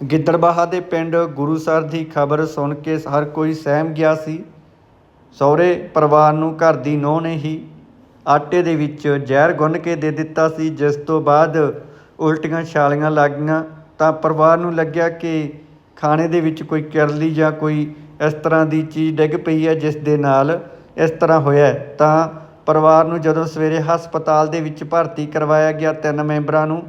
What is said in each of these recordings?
ਗਿੱਦੜਬਾਹਾ ਦੇ ਪਿੰਡ ਗੁਰੂਸਰ ਦੀ ਖਬਰ ਸੁਣ ਕੇ ਹਰ ਕੋਈ ਸਹਿਮ ਗਿਆ ਸੀ। ਸਹੁਰੇ ਪਰਿਵਾਰ ਨੂੰ ਘਰ ਦੀ ਨੂੰਹ ਨੇ ਹੀ ਆਟੇ ਦੇ ਵਿੱਚ ਜ਼ਹਿਰ ਗੁੰਨ ਕੇ ਦੇ ਦਿੱਤਾ ਸੀ, ਜਿਸ ਤੋਂ ਬਾਅਦ ਉਲਟੀਆਂ ਛਾਲੀਆਂ ਲੱਗ ਗਈਆਂ। ਤਾਂ ਪਰਿਵਾਰ ਨੂੰ ਲੱਗਿਆ ਕਿ ਖਾਣੇ ਦੇ ਵਿੱਚ ਕੋਈ ਕਿਰਲੀ ਜਾਂ ਕੋਈ ਇਸ ਤਰ੍ਹਾਂ ਦੀ ਚੀਜ਼ ਡਿੱਗ ਪਈ ਹੈ, ਜਿਸ ਦੇ ਨਾਲ ਇਸ ਤਰ੍ਹਾਂ ਹੋਇਆ ਤਾਂ ਪਰਿਵਾਰ ਨੂੰ ਜਦੋਂ ਸਵੇਰੇ ਹਸਪਤਾਲ ਦੇ ਵਿੱਚ ਭਰਤੀ ਕਰਵਾਇਆ ਗਿਆ, ਤਿੰਨ ਮੈਂਬਰਾਂ ਨੂੰ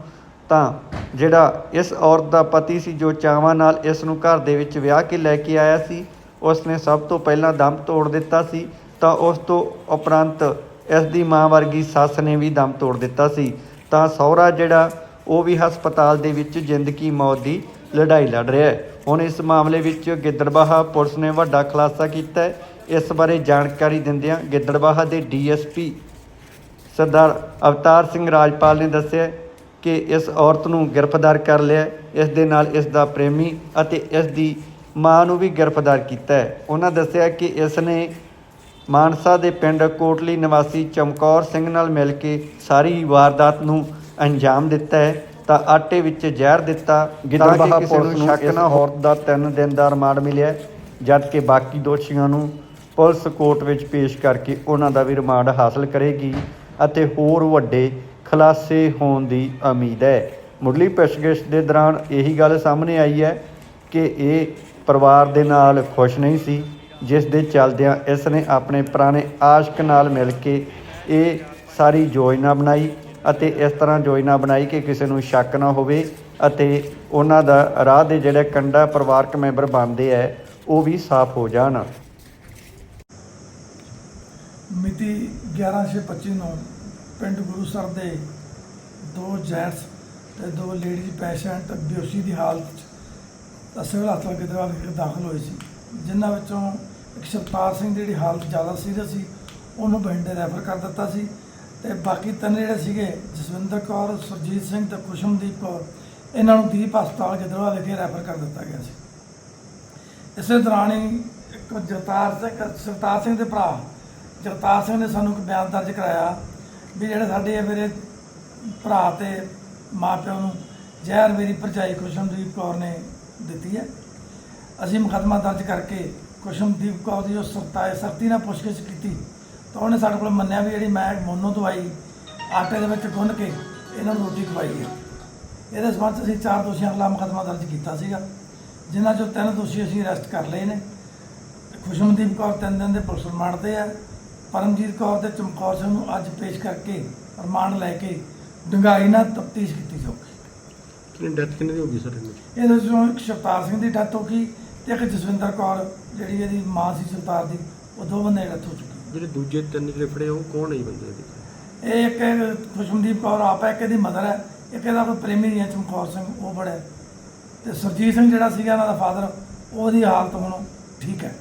ਤਾਂ ਜਿਹੜਾ ਇਸ ਔਰਤ ਦਾ ਪਤੀ ਸੀ ਜੋ ਚਾਵਾਂ ਨਾਲ ਇਸ ਨੂੰ ਘਰ ਦੇ ਵਿੱਚ ਵਿਆਹ ਕੇ ਲੈ ਕੇ ਆਇਆ ਸੀ ਉਸ ਨੇ ਸਭ ਤੋਂ ਪਹਿਲਾਂ ਦਮ ਤੋੜ ਦਿੱਤਾ ਸੀ, ਤਾਂ ਉਸ ਤੋਂ ਉਪਰੰਤ ਇਸ ਦੀ ਮਾਂ ਵਰਗੀ ਸੱਸ ਨੇ ਵੀ ਦਮ ਤੋੜ ਦਿੱਤਾ ਸੀ। ਤਾਂ ਸਹੁਰਾ ਜਿਹੜਾ, ਉਹ ਵੀ ਹਸਪਤਾਲ ਦੇ ਵਿੱਚ ਜ਼ਿੰਦਗੀ ਮੌਤ ਦੀ ਲੜਾਈ ਲੜ ਰਿਹਾ ਹੈ। ਹੁਣ ਇਸ ਮਾਮਲੇ ਵਿੱਚ ਗਿੱਦੜਬਾਹਾ ਪੁਲਿਸ ਨੇ ਵੱਡਾ ਖੁਲਾਸਾ ਕੀਤਾ ਹੈ। ਇਸ ਬਾਰੇ ਜਾਣਕਾਰੀ ਦਿੰਦਿਆਂ ਗਿੱਦੜਬਾਹਾ ਦੇ ਡੀਐਸਪੀ ਸਰਦਾਰ ਅਵਤਾਰ ਸਿੰਘ ਰਾਜਪਾਲ ਨੇ ਦੱਸਿਆ ਕਿ ਇਸ ਔਰਤ ਨੂੰ ਗ੍ਰਿਫਤਾਰ ਕਰ ਲਿਆ। ਇਸ ਦੇ ਨਾਲ ਇਸ ਦਾ ਪ੍ਰੇਮੀ ਅਤੇ ਇਸ ਦੀ ਮਾਂ ਨੂੰ ਵੀ ਗ੍ਰਿਫਤਾਰ ਕੀਤਾ ਹੈ ਉਹਨਾਂ ਦੱਸਿਆ ਕਿ ਇਸ ਨੇ ਮਾਨਸਾ ਦੇ ਪਿੰਡ ਕੋਟਲੀ ਨਿਵਾਸੀ ਚਮਕੌਰ ਸਿੰਘ ਨਾਲ ਮਿਲ ਕੇ ਸਾਰੀ ਵਾਰਦਾਤ ਨੂੰ ਅੰਜਾਮ ਦਿੱਤਾ ਹੈ ਤਾਂ ਆਟੇ ਵਿੱਚ ਜ਼ਹਿਰ ਦਿੱਤਾ ਗਿੱਦੜਬਾਹਾ ਪੁਲਿਸ ਨੂੰ ਸ਼ੱਕ ਨਾ ਔਰਤ ਦਾ 3 ਦਿਨ ਦਾ ਰਿਮਾਂਡ ਮਿਲਿਆ ਜਦ ਕਿ ਬਾਕੀ ਦੋਸ਼ੀਆਂ ਨੂੰ ਪੁਲਿਸ ਕੋਰਟ ਵਿੱਚ ਪੇਸ਼ ਕਰਕੇ ਉਹਨਾਂ ਦਾ ਵੀ ਰਿਮਾਂਡ ਹਾਸਲ ਕਰੇਗੀ ਅਤੇ ਹੋਰ ਵੱਡੇ ਖੁਲਾਸੇ ਹੋਣ ਦੀ ਉਮੀਦ ਹੈ। ਮੁੱਢਲੀ ਪੁੱਛਗਿੱਛ ਦੇ ਦੌਰਾਨ ਇਹੀ ਗੱਲ ਸਾਹਮਣੇ ਆਈ ਹੈ ਕਿ ਇਹ ਪਰਿਵਾਰ ਦੇ ਨਾਲ ਖੁਸ਼ ਨਹੀਂ ਸੀ, ਜਿਸ ਦੇ ਚੱਲਦਿਆਂ ਇਸ ਨੇ ਆਪਣੇ ਪੁਰਾਣੇ ਆਸ਼ਕ ਨਾਲ ਮਿਲ ਕੇ ਇਹ ਸਾਰੀ ਯੋਜਨਾ ਬਣਾਈ ਅਤੇ ਇਸ ਤਰ੍ਹਾਂ ਯੋਜਨਾ ਬਣਾਈ ਕਿ ਕਿਸੇ ਨੂੰ ਸ਼ੱਕ ਨਾ ਹੋਵੇ ਅਤੇ ਉਹਨਾਂ ਦਾ ਰਾਹ ਦੇ ਜਿਹੜੇ ਕੰਡਾ ਪਰਿਵਾਰਕ ਮੈਂਬਰ ਬਣਦੇ ਆ ਉਹ ਵੀ ਸਾਫ਼ ਹੋ ਜਾਣ। ਮਿਤੀ 11/6/25 ਨੂੰ ਪਿੰਡ ਗੁਰੂਸਰ ਦੇ ਦੋ ਜੈਂਟਸ ਤੇ ਦੋ ਲੇਡੀਜ਼ ਪੇਸ਼ੈਂਟ ਬੇਹੋਸ਼ੀ ਦੀ ਹਾਲਤ 'ਚ ਸਿਵਲ ਹਸਪਤਾਲ ਗਿੱਦੜਬਾਹਾ ਵਿਖੇ ਦਾਖਲ ਹੋਏ ਸੀ, ਜਿਨ੍ਹਾਂ ਵਿੱਚੋਂ ਇੱਕ ਸ਼ਰਪਾਲ ਸਿੰਘ ਦੀ ਜਿਹੜੀ ਹਾਲਤ ਜ਼ਿਆਦਾ ਸੀਰੀਅਸ ਸੀ, ਉਹਨੂੰ ਬਠਿੰਡੇ ਰੈਫਰ ਕਰ ਦਿੱਤਾ ਸੀ ਤੇ ਬਾਕੀ ਤਿੰਨ ਜਿਹੜੇ ਸੀਗੇ, ਜਸਵਿੰਦਰ ਕੌਰ, ਸੁਰਜੀਤ ਸਿੰਘ ਤੇ ਕੁਸ਼ਮਦੀਪ ਕੌਰ, ਇਹਨਾਂ ਨੂੰ ਦੀਪ ਹਸਪਤਾਲ ਗਿੱਦੜਬਾਹਾ ਵਿਖੇ ਰੈਫਰ ਕਰ ਦਿੱਤਾ ਗਿਆ ਸੀ। ਇਸੇ ਦੌਰਾਨ ਹੀ ਇੱਕ ਜਗਤਾਰ ਸਿੰਘ ਸਰਤਾਰ ਸਿੰਘ ਦੇ ਭਰਾ, ਜਗਤਾਰ ਸਿੰਘ ਨੇ ਸਾਨੂੰ ਇੱਕ ਬਿਆਨ ਦਰਜ ਕਰਾਇਆ ਵੀ ਜਿਹੜੇ ਸਾਡੇ ਮੇਰੇ ਭਰਾ ਤੇ ਮਾਪਿਆਂ ਨੂੰ ਜ਼ਹਿਰ ਮੇਰੀ ਭਰਜਾਈ ਕੁਸ਼ਮਦੀਪ ਕੌਰ ਨੇ ਦਿੱਤੀ ਹੈ। ਅਸੀਂ ਮੁਕੱਦਮਾ ਦਰਜ ਕਰਕੇ ਕੁਸ਼ਮਦੀਪ ਕੌਰ ਦੀ ਜੋ ਸਰਤਾਏ ਸਰਤੀ ਨਾਲ ਪੁੱਛਗਿੱਛ ਕੀਤੀ ਤਾਂ ਉਹਨੇ ਸਾਡੇ ਕੋਲ ਮੰਨਿਆ ਵੀ ਜਿਹੜੀ ਮੈਂ ਮੋਨੋ ਦਵਾਈ ਆਟੇ ਦੇ ਵਿੱਚ ਗੁੰਨ ਕੇ ਇਹਨਾਂ ਨੂੰ ਰੋਟੀ ਖਵਾਈ ਹੈ। ਇਹਦੇ ਸਬੰਧ ਅਸੀਂ ਚਾਰ ਦੋਸ਼ੀਆਂ ਖਿਲਾਫ ਮੁਕੱਦਮਾ ਦਰਜ ਕੀਤਾ ਸੀਗਾ, ਜਿਨ੍ਹਾਂ ਚੋਂ ਤਿੰਨ ਦੋਸ਼ੀ ਅਸੀਂ ਅਰੈਸਟ ਕਰ ਲਏ ਨੇ। ਖੁਸ਼ਮਦੀਪ ਕੌਰ ਤਿੰਨ ਦਿਨ ਦੇ ਪੁਲਿਸ ਰਿਮਾਂਡ ਤੇ ਹੈ। ਪਰਮਜੀਤ ਕੌਰ ਤੇ ਚਮਕੌਰ ਸਿੰਘ ਨੂੰ ਅੱਜ ਪੇਸ਼ ਕਰਕੇ ਰਿਮਾਂਡ ਲੈ ਕੇ ਡੰਗਾਈ ਨਾਲ ਤਫਤੀਸ਼ ਕੀਤੀ ਜਾਊਗੀ ਕਿੰਨੀ ਡੈਥ ਕਿੰਨੀ ਦੀ ਹੋ ਗਈ ਸਰ ਇਹਦੀ? ਵਿੱਚੋਂ ਇੱਕ ਸ਼ਵਤਾਰ ਸਿੰਘ ਦੀ ਡੈਥ ਹੋ ਗਈ ਤੇ ਇੱਕ ਜਸਵਿੰਦਰ ਕੌਰ ਜਿਹੜੀ ਇਹਦੀ ਮਾਂ ਸੀ ਸ਼ਵਤਾਰ ਦੀ ਉਹ ਦੋ ਬੰਦੇ ਡੈਥ ਹੋ ਚੁੱਕੀ। ਜਿਹੜੇ ਦੂਜੇ ਤਿੰਨ ਜਿਹੜੇ ਫੜੇ ਉਹ ਕੌਣ ਨਹੀਂ ਬੰਦੇ ਇਹਦੇ? ਇਹ ਇੱਕ ਖੁਸ਼ਮਦੀਪ ਕੌਰ ਆਪ ਹੈ ਇੱਕ ਇਹਦੀ ਮਦਰ ਹੈ ਇੱਕ ਇਹਦਾ ਕੋਈ ਪ੍ਰੇਮੀ ਨਹੀਂ ਹੈ ਚਮਕੌਰ ਸਿੰਘ ਉਹ ਬੜਾ ਹੈ। ਤੇ ਸਰਜੀਤ ਸਿੰਘ ਜਿਹੜਾ ਸੀਗਾ ਇਹਨਾਂ ਦਾ ਫਾਦਰ ਉਹਦੀ ਹਾਲਤ ਹੁਣ ਠੀਕ ਹੈ।